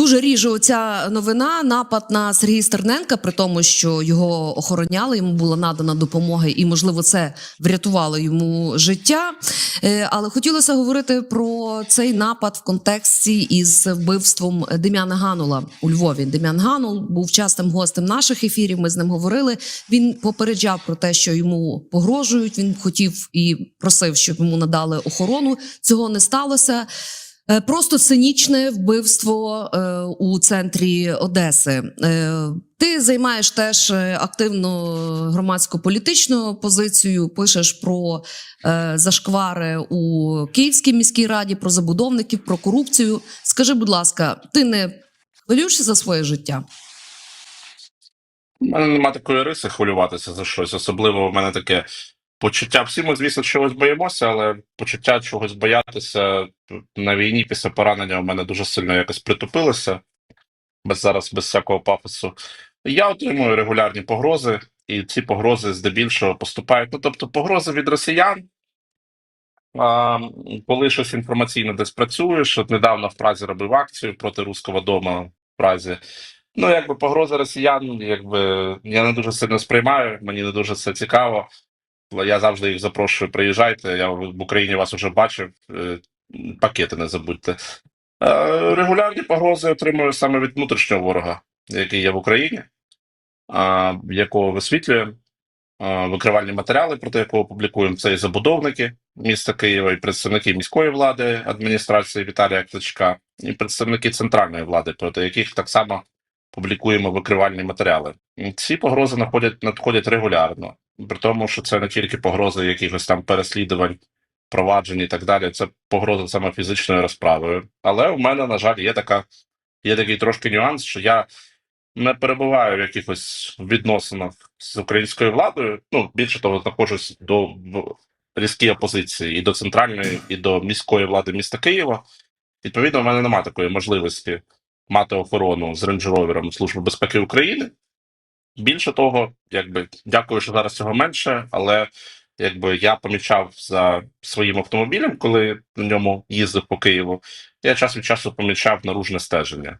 Дуже ріже оця новина. Напад на Сергія Стерненка, при тому, що його охороняли, йому була надана допомога, і можливо це врятувало йому життя. Е, Але хотілося говорити про цей напад в контексті із вбивством Дем'яна Ганула у Львові. Дем'ян Ганул був частим гостем наших ефірів. Ми з ним говорили. Він попереджав про те, що йому погрожують. Він хотів і просив, щоб йому надали охорону. Цього не сталося. Е, Просто цинічне вбивство е, у центрі Одеси. Е, ти займаєш теж активно громадсько-політичну позицію. Пишеш про зашквари у Київській міській раді, про забудовників, про корупцію. Скажи, будь ласка, ти не хвилюєшся за своє життя? У мене нема такої риси хвилюватися за щось. Особливо в мене таке почуття. Всі ми, звісно, чогось боїмося, але почуття чогось боятися на війні після поранення у мене дуже сильно якось притупилося. Без зараз без всякого пафосу. Я отримую регулярні погрози, і ці погрози здебільшого поступають. Ну, тобто, погрози від росіян. А, коли щось інформаційно десь працюєш, от недавно в Празі робив акцію проти руського дому в Празі. Ну, якби погроза росіян, якби я не дуже сильно сприймаю, мені не дуже це цікаво. Я завжди їх запрошую, приїжджайте. Я в Україні вас вже бачив. е, Пакети не забудьте. Е, Регулярні погрози отримую саме від внутрішнього ворога, який є в Україні, якого висвітлюємо. Викривальні матеріали, проти якого публікуємо, це і забудовники міста Києва, і представники міської влади адміністрації Віталія Кличка, і представники центральної влади, проти яких так само публікуємо викривальні матеріали. Ці погрози надходять, надходять регулярно, при тому, що це не тільки погрози якихось там переслідувань, проваджень і так далі, це погроза саме фізичною розправою. Але у мене, на жаль, є така, є такий трошки нюанс, що я не перебуваю в якихось відносинах з українською владою. Ну, більше того, знаходжусь до в різкій опозиції і до центральної, і до міської влади міста Києва. Відповідно, в мене немає такої можливості мати охорону з рейндж-ровером Служби безпеки України. Більше того, якби дякую, що зараз цього менше, але якби я помічав за своїм автомобілем, коли на ньому їздив по Києву, я час від часу помічав наружне стеження.